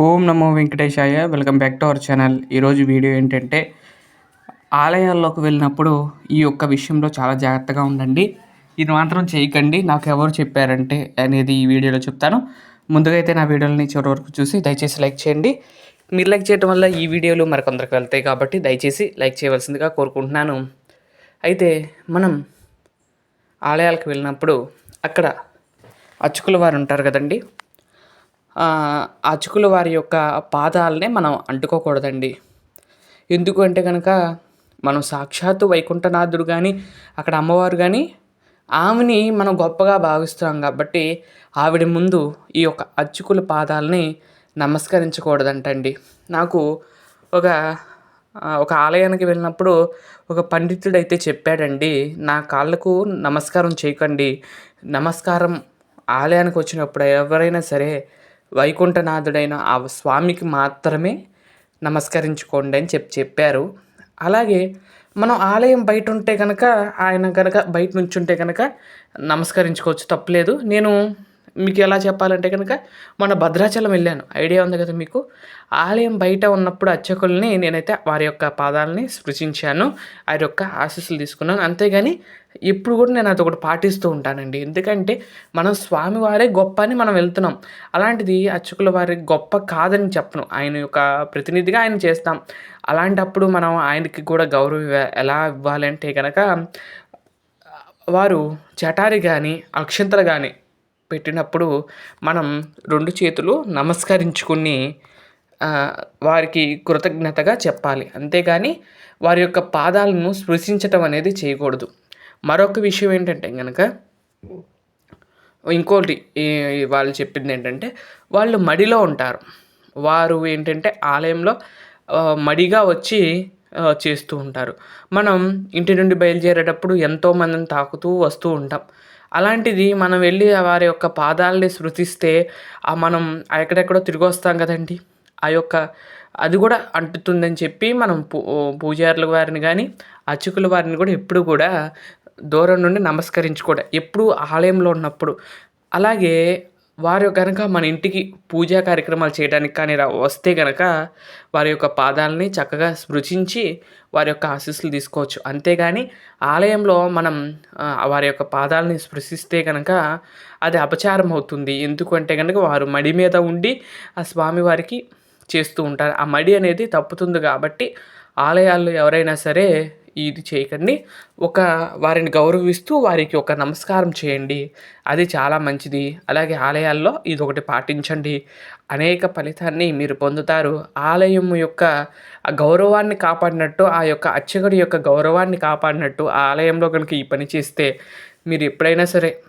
ఓం నమో వెంకటేశాయ. Welcome back to our channel. ఈరోజు video ఏంటంటే ఆలయాల్లోకి వెళ్ళినప్పుడు ఈ యొక్క విషయంలో చాలా జాగ్రత్తగా ఉండండి. ఇది మాత్రం చేయకండి. నాకు ఎవరు చెప్పారంటే అనేది ఈ వీడియోలో చెప్తాను. ముందుగా అయితే నా వీడియోని చివరి వరకు చూసి దయచేసి లైక్ చేయండి. మీరు లైక్ చేయడం వల్ల ఈ వీడియోలు మరికొందరికి వెళ్తాయి కాబట్టి దయచేసి లైక్ చేయవలసిందిగా కోరుకుంటున్నాను. అయితే మనం ఆలయాలకు వెళ్ళినప్పుడు అక్కడ అచ్చుకుల వారు ఉంటారు కదండి. ఆ అచుకుల వారి యొక్క పాదాలనే మనం అంటుకోకూడదండి. ఎందుకు అంటే కనుక మనం సాక్షాత్తు వైకుంఠనాథుడు కానీ అక్కడ అమ్మవారు కానీ ఆమెని మనం గొప్పగా భావిస్తాం కాబట్టి ఆవిడ ముందు ఈ యొక్క అచ్చుకుల పాదాలని నమస్కరించకూడదంటండి. నాకు ఒక ఒక ఆలయానికి వెళ్ళినప్పుడు ఒక పండితుడు అయితే చెప్పాడండి నా కాళ్ళకు నమస్కారం చేయకండి. నమస్కారం ఆలయానికి వచ్చినప్పుడు ఎవరైనా సరే వైకుంఠనాథుడైన ఆ స్వామికి మాత్రమే నమస్కరించుకోండి అని చెప్పి చెప్పారు. అలాగే మనం ఆలయం బయట ఉంటే కనుక ఆయన కనుక బయట నుంచి ఉంటే కనుక నమస్కరించుకోవచ్చు తప్పలేదు. నేను మీకు ఎలా చెప్పాలంటే కనుక మన భద్రాచలం వెళ్ళాను. ఐడియా ఉంది కదా మీకు? ఆలయం బయట ఉన్నప్పుడు అర్చకుల్ని నేనైతే వారి యొక్క పాదాలని స్పృశించాను వారి యొక్క ఆశీస్సులు తీసుకున్నాను. అంతేగాని ఇప్పుడు కూడా నేను అది ఒకటి పాటిస్తూ ఉంటానండి. ఎందుకంటే మనం స్వామివారే గొప్ప అని మనం వెళ్తున్నాం. అలాంటిది అర్చకుల వారి గొప్ప కాదని చెప్పను. ఆయన యొక్క ప్రతినిధిగా ఆయన చేస్తాం. అలాంటప్పుడు మనం ఆయనకి కూడా గౌరవం ఎలా ఇవ్వాలంటే కనుక వారు చటారి కానీ అక్షంతలు కానీ పెట్టినప్పుడు మనం రెండు చేతులు నమస్కరించుకుని వారికి కృతజ్ఞతగా చెప్పాలి. అంతేగాని వారి యొక్క పాదాలను స్పృశించటం అనేది చేయకూడదు. మరొక విషయం ఏంటంటే కనుక ఇంకోటి వాళ్ళు చెప్పింది ఏంటంటే వాళ్ళు మడిలో ఉంటారు. వారు ఏంటంటే ఆలయంలో మడిగా వచ్చి చేస్తూ ఉంటారు. మనం ఇంటి నుండి బయలుదేరేటప్పుడు ఎంతోమందిని తాకుతూ వస్తూ ఉంటాం. అలాంటిది మనం వెళ్ళి వారి యొక్క పాదాలని శృతిస్తే మనం ఎక్కడెక్కడో తిరిగి వస్తాం కదండి. ఆ యొక్క అది కూడా అంటుతుందని చెప్పి మనం పూ పూజారుల వారిని కానీ అర్చకుల వారిని కూడా ఎప్పుడు కూడా దూరం నుండి నమస్కరించుకోవడం ఎప్పుడు ఆలయంలో ఉన్నప్పుడు. అలాగే వారు కనుక మన ఇంటికి పూజా కార్యక్రమాలు చేయడానికి కానీ వస్తే కనుక వారి యొక్క పాదాలని చక్కగా స్పృశించి వారి యొక్క ఆశీస్సులు తీసుకోవచ్చు. అంతేగాని ఆలయంలో మనం వారి యొక్క పాదాలని స్పృశిస్తే కనుక అది అపచారం అవుతుంది. ఎందుకంటే కనుక వారు మడి మీద ఉండి ఆ స్వామివారికి చేస్తూ ఉంటారు. ఆ మడి అనేది తప్పుతుంది కాబట్టి ఆలయాల్లో ఎవరైనా సరే ఇది చేయకండి. ఒక వారిని గౌరవిస్తూ వారికి ఒక నమస్కారం చేయండి. అది చాలా మంచిది. అలాగే ఆలయాల్లో ఇది ఒకటి పాటించండి. అనేక ఫలితాన్ని మీరు పొందుతారు. ఆలయం యొక్క గౌరవాన్ని కాపాడినట్టు ఆ యొక్క అర్చకుడి యొక్క గౌరవాన్ని కాపాడినట్టు ఆ ఆలయంలో కనుక ఈ పని చేస్తే మీరు ఎప్పుడైనా సరే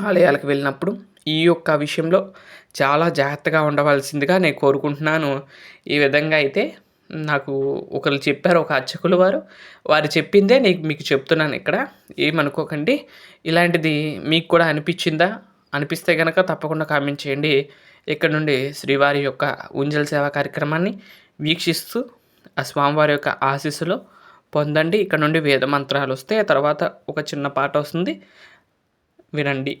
ఆలయాలకు వెళ్ళినప్పుడు ఈ యొక్క విషయంలో చాలా జాగ్రత్తగా ఉండవలసిందిగా నేను కోరుకుంటున్నాను. ఈ విధంగా అయితే నాకు ఒకరు చెప్పారు ఒక అర్చకులు వారు. వారు చెప్పిందే నీకు మీకు చెప్తున్నాను ఇక్కడ. ఏమనుకోకండి. ఇలాంటిది మీకు కూడా అనిపించిందా? అనిపిస్తే కనుక తప్పకుండా కామెంట్ చేయండి. ఇక్కడ నుండి శ్రీవారి యొక్క ఉంజల సేవా కార్యక్రమాన్ని వీక్షిస్తూ ఆ స్వామివారి యొక్క ఆశీస్సులో పొందండి. ఇక్కడ నుండి వేద మంత్రాలు వస్తే తర్వాత ఒక చిన్న పాట వస్తుంది. వినండి.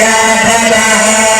yeah, yeah.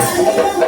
Thank you.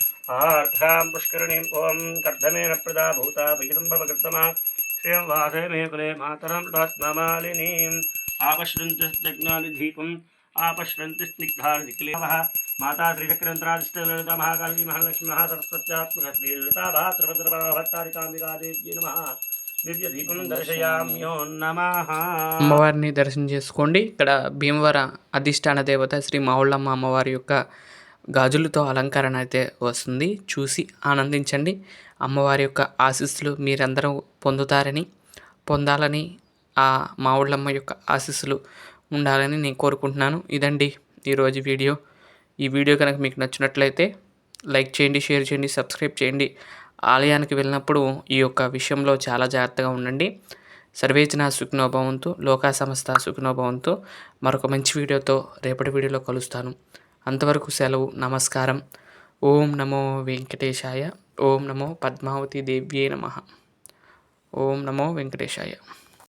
ఆర్థాం పుష్కరిణీం ఓం కర్ధమేన ప్రదా భూత భగితంభవకృతమా శ్రీం వాసమే కులే మాతరం రాత్మమాలినీం ఆపశ్రంతి దగ్నాది దీపం ఆపశ్రంతి స్నిగ్ధాని దిక్లేవః మాతా శ్రీచక్రంతరాధిష్ఠలలిత మహాకాళీ మహాలక్ష్మి మహాసరస్వత్యాత్మక శ్రీలతా భాత్రభద్రభావత్తారికాంబికాదేవ్యే నమః అమ్మవారిని దర్శనం చేసుకోండి. ఇక్కడ భీమవర అధిష్టాన దేవత శ్రీ మావుళ్ళమ్మ అమ్మవారి యొక్క గాజులతో అలంకరణ అయితే వస్తుంది. చూసి ఆనందించండి. అమ్మవారి యొక్క ఆశీస్సులు మీరందరూ పొందుతారని పొందాలని ఆ మావుళ్ళమ్మ యొక్క ఆశీస్సులు ఉండాలని నేను కోరుకుంటున్నాను. ఇదండి ఈరోజు వీడియో. ఈ వీడియో కనుక మీకు నచ్చినట్లయితే లైక్ చేయండి షేర్ చేయండి సబ్స్క్రైబ్ చేయండి. ఆలయానికి వెళ్ళినప్పుడు ఈ యొక్క విషయంలో చాలా జాగ్రత్తగా ఉండండి. సర్వేచన సుఖనోభవంతు లోకా సంస్థ సుఖనోభవంతు మరొక మంచి వీడియోతో రేపటి వీడియోలో కలుస్తాను. అంతవరకు సెలవు నమస్కారం. ఓం నమో వెంకటేశాయ. ఓం నమో పద్మావతి దేవ్యే నమ. ఓం నమో వెంకటేశాయ.